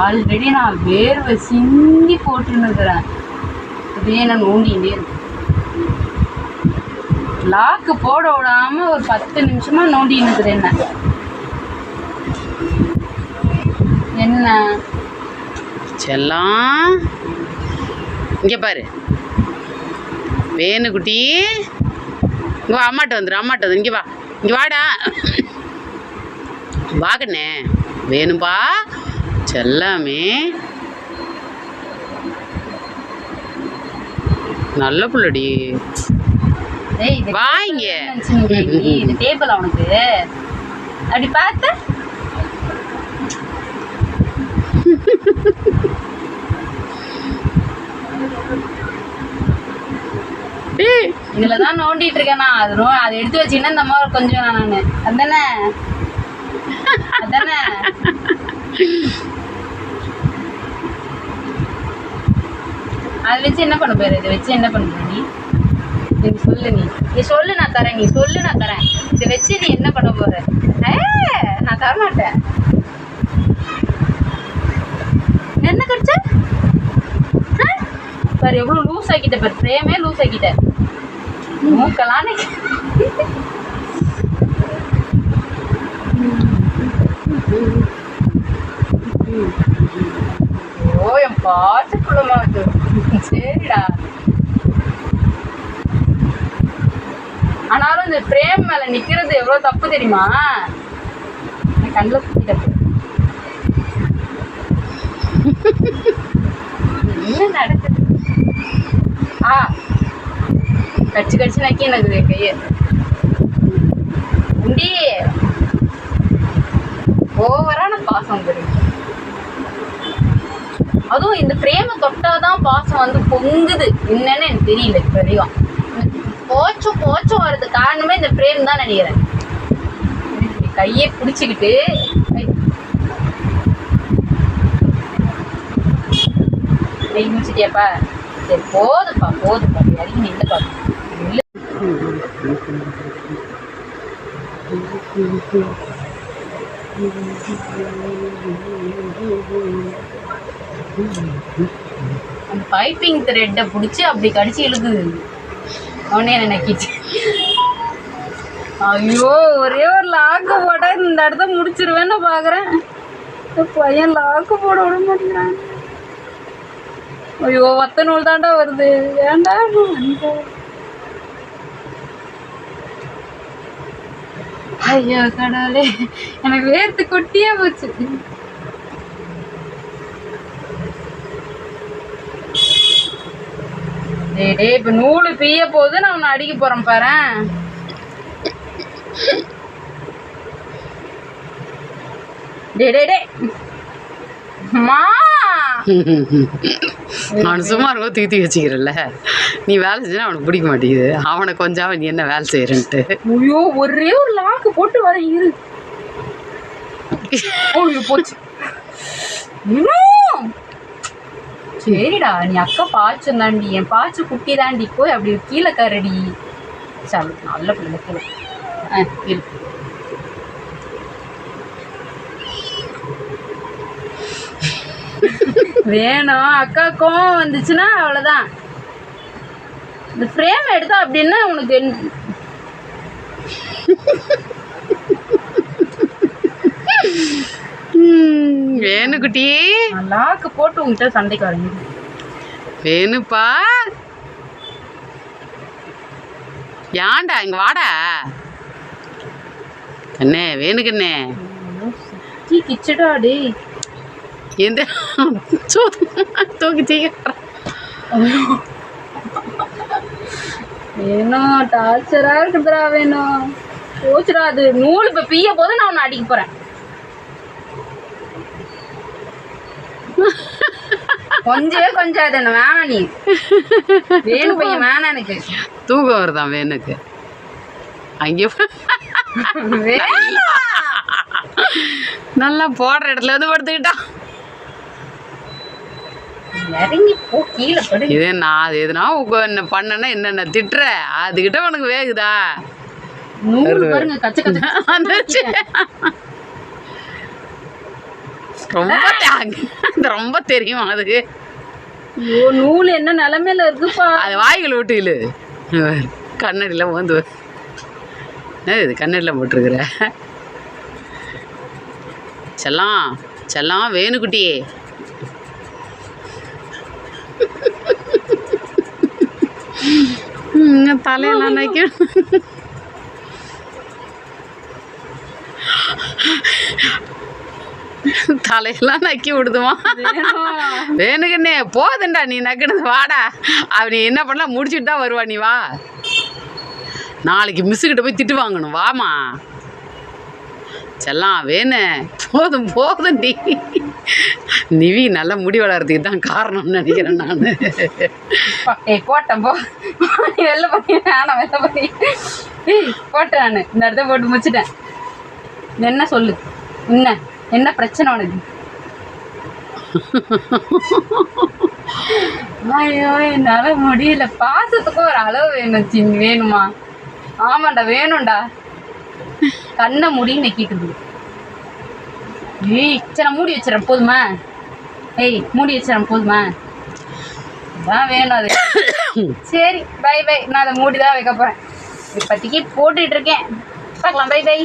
Already நான் வேர்வை சிந்தி போட்டுன்னுக்குறேன் இதே நான் நோண்டிகிட்டே இருக்கேன். லாக்கு போட விடாமல் ஒரு பத்து நிமிஷமாக நோண்டின்னு இருக்கிறேன் என்ன? என்ன இங்கே பாரு. வேணுக்குட்டி இங்கே வா அம்மாட்ட வந்துடு அம்மாட்ட வந்து இங்கே வா. இங்கே வாடா. வா கண்ணே. வேணும்பா. செல்லாமே நல்ல புள்ளடி. ஏய் இது டேபிள் அவனுக்கு அப்படி பார்த்த ஏய், இதுல தான் நோண்டிட்டு இருக்கேன் அது அதை எடுத்து வச்சீங்கன்னா இந்த மாதிரி கொஞ்சம் நான். அதானே? அதானே? அதை வச்சு என்ன பண்ண போயிரு இதை வச்சு என்ன பண்ண போய் நீ? சொல்லு நீ. நீ சொல்லு நான் தரேன் நீ. சொல்லு நான் தரேன். இதை வச்சு நீ என்ன பண்ண போற? ஏ, நான் தரமாட்டேன். என்ன கிடைச்ச? பாரு எவ்வளவு லூஸ் ஆக்கிட்ட பாரு. ஃப்ரேமே லூஸ் ஆக்கிட்ட. மூக்கலான ஓ என் பாட்டு குள்ளமா இருக்கு சரிடா அந்த இந்த பிரேம் மேல நிக்கிறது எவ்வளவு தப்பு தெரியுமா? கண்ணில் என்ன நடக்குது? ஆ. கடிச்சு கடிச்சு நக்கி எனக்கு கையை. உண்டி. ஓவரான பாசம் தெரியும்? அதுவும் இந்த பிரேமை தொட்டாதான் பாசம் வந்து பொங்குது. என்னன்னு எனக்கு தெரியல இப்ப கோச்சம் கோச்சம் வர்றது காரணமே இந்த பிரேம் தான் நினைக்கிறேன். கையை பிடிச்சிக்கிட்டு கை. முடிச்சிட்டியாப்பா சரி போதுப்பா போதுப்பா. இறங்கி நில்லுப்பா. நில்லு. அந்த பைப்பிங் த்ரெட்டை பிடிச்சி அப்படி கடிச்சு இழுக்குது அவனே நினைக்கிச்சு ஐயோ ஒரே ஒரு லாக்கு போட்டா இந்த இடத்த முடிச்சிருவேன்னு பார்க்குறேன் பையன் லாக்கு போட விட மாட்டேங்கிறான். ஐயோ ஒத்த நூல் தாண்டா வருது. ஏன்டா ஐயோ கடவுளே எனக்கு வேர்த்து கொட்டியே போச்சு. டேய் இப்ப நூலு பிய்ய போகுது நான் உன்னை அடிக்க போறேன் பாரேன் டேய் டேய் டேய். அம்மா அவனை சும்மா இருக்கும் தூக்கி வச்சுக்கிறல்ல. நீ வேலை செஞ்சா அவனுக்கு பிடிக்க மாட்டேங்குது. அவனை கொஞ்சம் நீ என்ன வேலை செய்யறன்ட்டு. ஐயோ ஒரே ஒரு லாக்கு போட்டு வர இரு. போச்சு. சரிடா நீ அக்கா பாய்ச்சு தாண்டி என் பாய்ச்சு குட்டி தாண்டி போய் அப்படி கீழே கரடி. சரி நல்ல பிள்ளை கீழே ஆ இரு. வேணும் அக்கா கோவம் வந்துச்சுன்னா அவ்வளோதான் இந்த ஃப்ரேம் எடுத்தா அப்படின்னா உனக்கு என்ன- வேணுக்குட்டி நான் லாக்கு போட்டு உங்ககிட்ட சண்டைக்கு வரேன் வேணுப்பா. ஏன்டா இங்க வாடா. கண்ணே வேணுக்கண்ணே டீ கிச்சடா டேய். எந்த தூக்கி தூக்கி வேணும் டார்ச்சரா இருக்குதுடா வேணும் போச்சுடா அது நூல் இப்போ பிய்ய போது நான் உன்னை அடிக்க போறேன். கொஞ்சவே என்ன வேணாம் நீ. வேணும் பையன் வேணாம் எனக்கு. தூக்கம் வருதான் வேணுக்கு. அங்கே நல்லா போடுற இடத்துல வந்து படுத்துக்கிட்டான் இதே நான் அது எதுனா உங்க என்ன பண்ணனா என்னென்ன திட்டுற? அதுகிட்ட உனக்கு வேகுதா? பாருங்க ரொம்ப ரொம்ப தெரியும் அது ஐயோ நூல் என்ன நிலமையில இருக்குப்பா? அது வாய்கள் விட்டு இழு. கண்ணடியில் வந்து இது கண்ணடியில் போட்டிருக்கிற? செல்லம் செல்லம் வேணுக்குட்டியே. ம், தலையெல்லாம் நினைக்க தலையெல்லாம் நக்கி விடுதுமா. வேணுங்கண்ணே போதுண்டா நீ நக்குனது வாடா. அவ நீ என்ன பண்ணலாம் முடிச்சுட்டு தான் வருவா நீ வா. நாளைக்கு மிஸ்ஸுக்கிட்ட போய் திட்டு வாங்கணும் வாமா. செல்லாம் வேணு. போதும் போதும் டி நிவி நல்ல முடி வளர்றதுக்கு தான் காரணம்னு நினைக்கிறேன் நான். போட்டேன் போ. வெளில போய் வேணாம் வெளில ஏய் போட்டேன் நான். இந்த இடத்த போட்டு முடிச்சிட்டேன். என்ன சொல்லு? என்ன? என்ன பிரச்சனை உனக்கு? ஐயோ என்னால முடியல. பாசத்துக்கு ஒரு அளவு வேணும் சின் வேணுமா? ஆமாண்டா வேணும்டா. கண்ணை முடி நக்கிட்டு ஏய் சரி மூடி வச்சிடறேன் போதுமா? ஏய் மூடி வச்சிடறேன் போதுமா? அதான் வேணும் அது. சரி பை பை நான் அதை மூடி தான் வைக்க போகிறேன் இப்போதைக்கு போட்டுட்டு இருக்கேன். பார்க்கலாம் பை பை